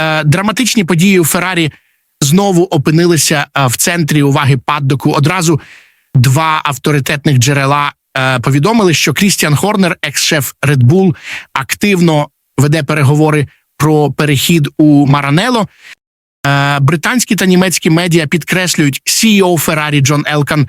Е, драматичні події у Феррарі знову опинилися е, в центрі уваги паддоку. Одразу два авторитетних джерела е, повідомили, що Крістіан Хорнер, екс-шеф Red Bull, активно веде переговори про перехід у Маранело. Британські та німецькі медіа підкреслюють, CEO Феррарі Джон Елкан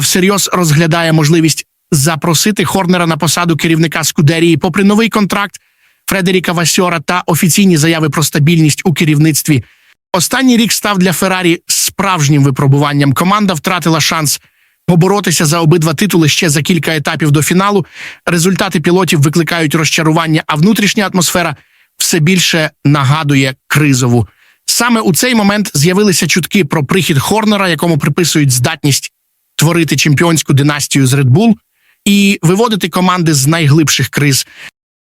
всерйоз розглядає можливість запросити Хорнера на посаду керівника Скудерії, попри новий контракт Фредеріка Васьора та офіційні заяви про стабільність у керівництві. Останній рік став для Феррарі справжнім випробуванням. Команда втратила шанс поборотися за обидва титули ще за кілька етапів до фіналу. Результати пілотів викликають розчарування, а внутрішня атмосфера все більше нагадує кризову. Саме у цей момент з'явилися чутки про прихід Хорнера, якому приписують здатність творити чемпіонську династію з Red Bull і виводити команди з найглибших криз.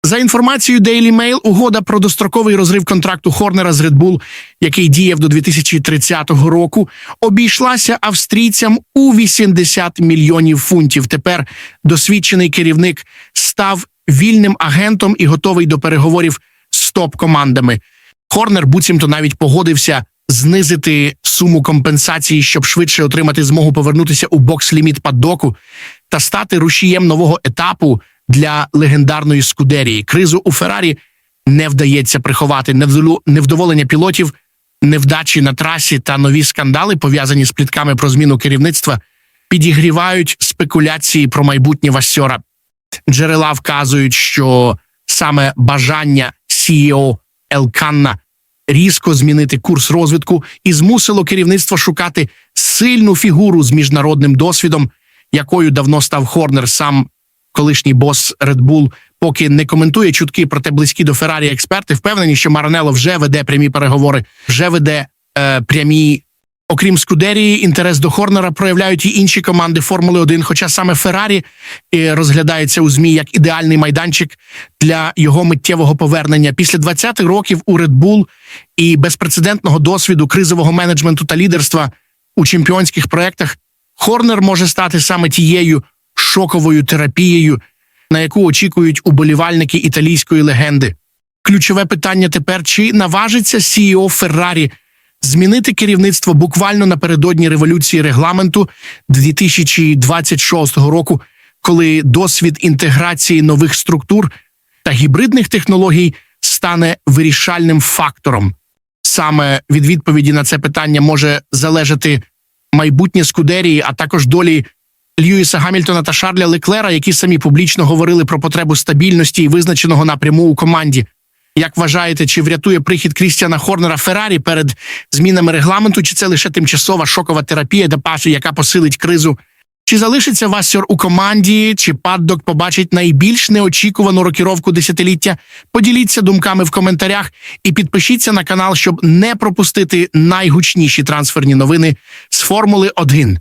За інформацією Daily Mail, угода про достроковий розрив контракту Хорнера з Red Bull, який діяв до 2030 року, обійшлася австрійцям у 80 мільйонів фунтів. Тепер досвідчений керівник став вільним агентом і готовий до переговорів з топ-командами. Хорнер буцімто навіть погодився знизити суму компенсації, щоб швидше отримати змогу повернутися у бокс-ліміт паддоку та стати рушієм нового етапу для легендарної скудерії. Кризу у Феррарі не вдається приховати невдоволення пілотів, невдачі на трасі та нові скандали, пов'язані з плітками про зміну керівництва, підігрівають спекуляції про майбутнє Васьора. Джерела вказують, що саме бажання CEO Елканна різко змінити курс розвитку і змусило керівництво шукати сильну фігуру з міжнародним досвідом, якою давно став Хорнер, сам колишній бос Red Bull, поки не коментує чутки, проте близькі до Феррарі експерти впевнені, що Маранело вже веде прямі переговори, вже веде е, прямі. Окрім Скудерії, інтерес до Хорнера проявляють і інші команди Формули 1, хоча саме Феррарі е, розглядається у ЗМІ як ідеальний майданчик для його миттєвого повернення. Після 20 років у Red Bull і безпрецедентного досвіду кризового менеджменту та лідерства у чемпіонських проєктах Хорнер може стати саме тією шоковою терапією, на яку очікують уболівальники італійської легенди. Ключове питання тепер: чи наважиться CEO Феррарі змінити керівництво буквально напередодні революції регламенту 2026 року, коли досвід інтеграції нових структур та гібридних технологій стане вирішальним фактором. Саме від відповіді на це питання може залежати майбутнє Скудерії, а також долі Льюіса Гамільтона та Шарля Леклера, які самі публічно говорили про потребу стабільності і визначеного напряму у команді. Як вважаєте, чи врятує прихід Крістіана Хорнера Феррарі перед змінами регламенту, чи це лише тимчасова шокова терапія Депаші, яка посилить кризу? Чи залишиться Вассер у команді, чи Паддок побачить найбільш неочікувану рокіровку десятиліття? Поділіться думками в коментарях і підпишіться на канал, щоб не пропустити найгучніші трансферні новини з Формули 1.